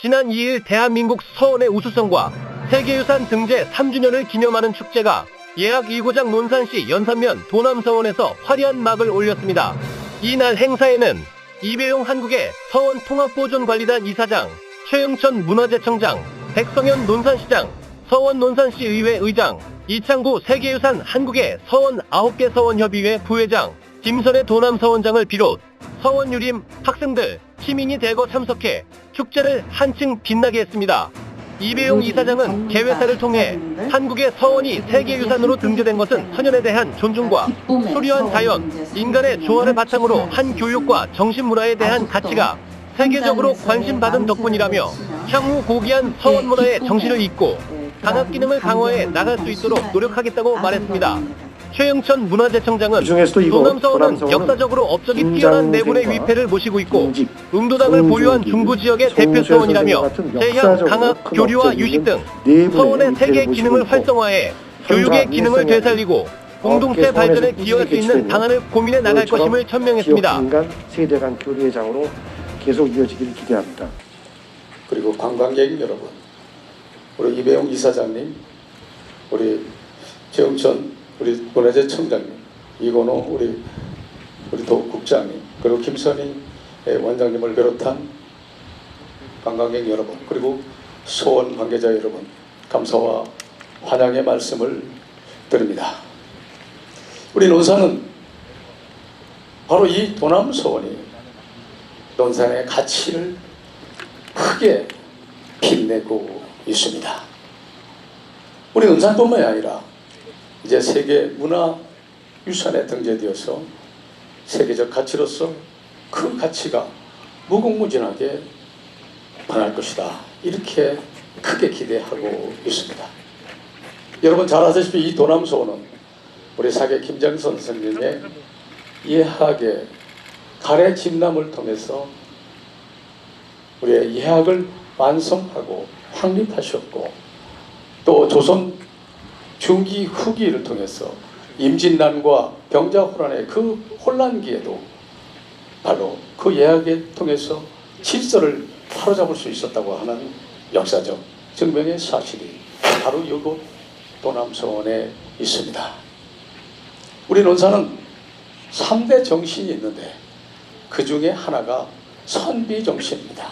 지난 2일 대한민국 서원의 우수성과 세계유산 등재 3주년을 기념하는 축제가 예약 1고장 논산시 연산면 도남서원에서 화려한 막을 올렸습니다. 이날 행사에는 이배용 한국의 서원 통합보존관리단 이사장, 최영천 문화재청장, 백성현 논산시장, 서원 논산시 의회 의장, 이창구 세계유산 한국의 서원 9개 서원협의회 부회장, 김선의 도남서원장을 비롯 서원 유림 학생들, 시민이 대거 참석해 축제를 한층 빛나게 했습니다. 이배용 이사장은 개회사를 통해 한국의 서원이 세계유산으로 등재된 것은 선연에 대한 존중과 소유한 자연, 인간의 조화를 바탕으로 한 교육과 정신문화에 대한 가치가 세계적으로 관심받은 덕분이라며 향후 고귀한 서원 문화의 정신을 잇고 단합 기능을 강화해 나갈 수 있도록 노력하겠다고 말했습니다. 최영천 문화재청장은 도남서원은 역사적으로 업적이 뛰어난 내분의 위패를 모시고 있고 송중기, 보유한 중부 지역의 대표 서원이라며 제향, 강학, 큰 교류와 유식 등네 서원의 세계 기능을 활성화해 교육의 기능을 되살리고 공동체 발전에 기여할 수 있는 방안을 고민해 나갈 것임을 천명했습니다. 세대 간 교류의 장으로 계속 이어지기를 기대합니다. 그리고 관광객 여러분, 우리 이배용 이사장님, 우리 최영천 우리 문화재 청장님, 이건호 우리 우리 도 국장님, 그리고 김선희 원장님을 비롯한 관광객 여러분, 그리고 소원 관계자 여러분, 감사와 환영의 말씀을 드립니다. 우리 논산은 바로 이 도남 소원이 논산의 가치를 크게 빛내고 있습니다. 우리 논산뿐만이 아니라 이제 세계 문화 유산에 등재되어서 세계적 가치로서 그 가치가 무궁무진하게 변할 것이다. 이렇게 크게 기대하고 있습니다. 여러분 잘 아시다시피 이 도남소는 우리 사계 김정선 선생님의 예학의 가래 진남을 통해서 우리의 예학을 완성하고 확립하셨고 또 조선 중기 후기를 통해서 임진난과 병자호란의 그 혼란기에도 바로 그 예학을 통해서 질서를 바로잡을 수 있었다고 하는 역사적 증명의 사실이 바로 이곳 도남서원에 있습니다. 우리 논사는 3대 정신이 있는데 그 중에 하나가 선비 정신입니다.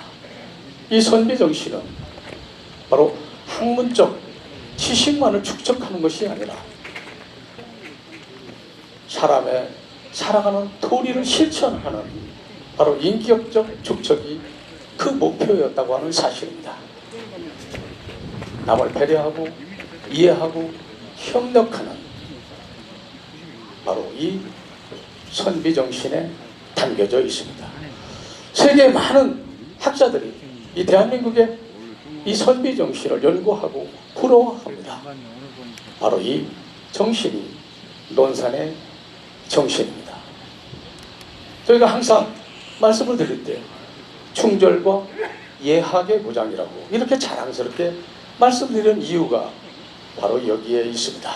이 선비 정신은 바로 학문적 지식만을 축적하는 것이 아니라 사람의 살아가는 도리를 실천하는 바로 인격적 축적이 그 목표였다고 하는 사실입니다. 남을 배려하고 이해하고 협력하는 바로 이 선비 정신에 담겨져 있습니다. 세계 많은 학자들이 이 대한민국의 이 선비 정신을 연구하고 부러워합니다. 바로 이 정신이 논산의 정신입니다. 저희가 항상 말씀을 드릴 때 충절과 예학의 무장이라고 이렇게 자랑스럽게 말씀드리는 이유가 바로 여기에 있습니다.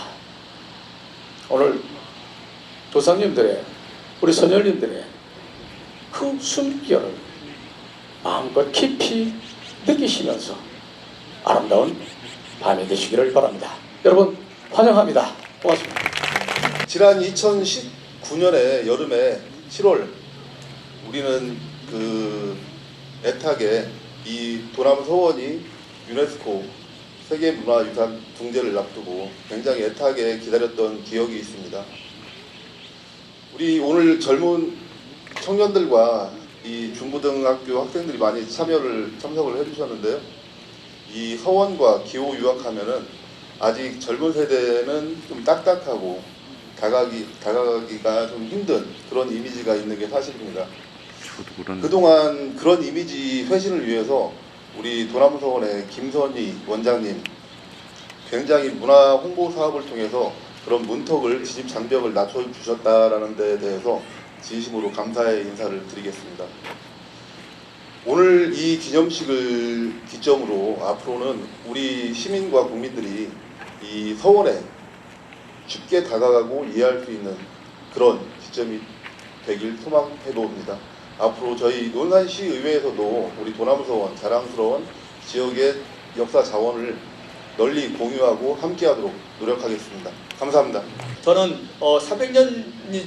오늘 조상님들의 우리 선열님들의 그 숨결을 마음껏 깊이 느끼시면서 아름다운 밤이 되시기를 바랍니다. 여러분 환영합니다. 고맙습니다. 지난 2019년에 여름에 7월 우리는 그 애타게 이 도남 서원이 유네스코 세계문화유산 등재를 앞두고 굉장히 애타게 기다렸던 기억이 있습니다. 우리 오늘 젊은 청년들과 이 중고등학교 학생들이 많이 참여를 참석을 해주셨는데요. 이 서원과 기호 유학하면은 아직 젊은 세대는 좀 딱딱하고 다가기 다가가기가 좀 힘든 그런 이미지가 있는 게 사실입니다. 그동안 그런 이미지 회신을 위해서 우리 도남서원의 김선희 원장님 굉장히 문화 홍보 사업을 통해서 그런 문턱을 진입 장벽을 낮춰 주셨다라는 데 대해서 진심으로 감사의 인사를 드리겠습니다. 오늘 이 기념식을 기점으로 앞으로는 우리 시민과 국민들이 이 서원에 쉽게 다가가고 이해할 수 있는 그런 시점이 되길 소망해 봅니다. 앞으로 저희 논산시 의회에서도 우리 도남 서원 자랑스러운 지역의 역사 자원을 널리 공유하고 함께하도록 노력하겠습니다. 감사합니다. 저는 어, 400년이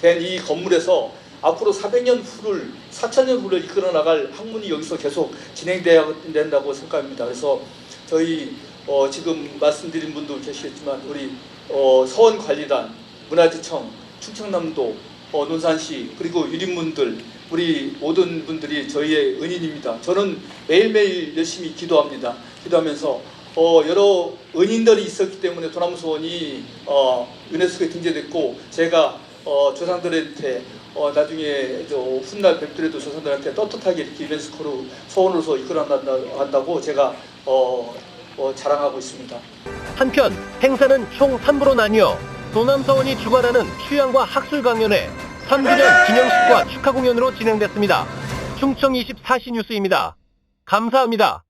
된 이 건물에서 앞으로 400년 후를 4천년 후를 이끌어 나갈 학문이 여기서 계속 진행돼야 된다고 생각합니다. 그래서 저희 어, 지금 말씀드린 분도 계시겠지만 우리 어, 서원관리단, 문화재청, 충청남도, 어, 논산시 그리고 유림분들 우리 모든 분들이 저희의 은인입니다. 저는 매일매일 열심히 기도합니다. 기도하면서 어, 여러 은인들이 있었기 때문에 도남소원이 어, 유네스코에 등재됐고 제가 어, 조상들한테 어, 나중에 저 훗날 뵙더라도 조상들한테 떳떳하게 이렇게 유네스코로 소원으로서 이끌어간다고 제가 어, 어, 자랑하고 있습니다. 한편 행사는 총 3부로 나뉘어 도남서원이 주관하는 휴양과 학술 강연회 3주년 기념식과 축하 공연으로 진행됐습니다. 충청 24시 뉴스입니다. 감사합니다.